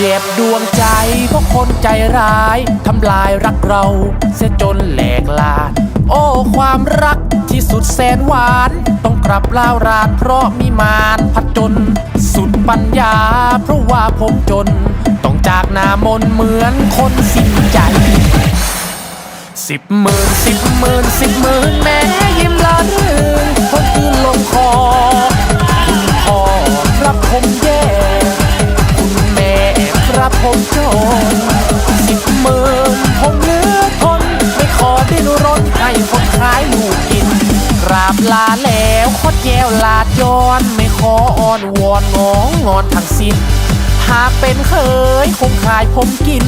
จ็บดวงใจเพราะคนใจร้าย ทำลายรักเราเสียจนแหลกลาน โอ้ความรักที่สุดแสนหวาน ต้องกลับลาวรานเพราะมีมารพัดจน สุดปัญญา เพราะว่าผมจน ต้องจากนามนเหมือนคนสิ้นใจ สิบหมื่นสิบหมื่นสิบหมื่นแม่ยิ้ม ครับผมจนสิบหมื่นผมเหลือทน ไม่ขอดิ้นรนให้คนขายลูกกิน กราบลาแล้วขอแจวลาดย้อน ไม่ขออ้อนวอนงองงอนทั้งสิ้น หากเป็นเคยคงขายผมกิน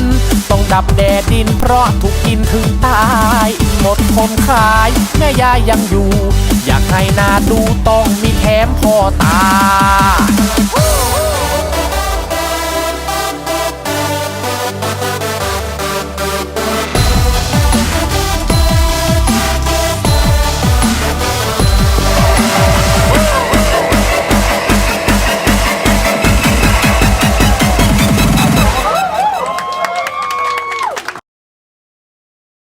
ต้องดับแดดดินเพราะถูกกินถึงตายหมดคนขายแม่ยายยังอยู่ อยากให้นาดูต้องมีแถมพ่อตา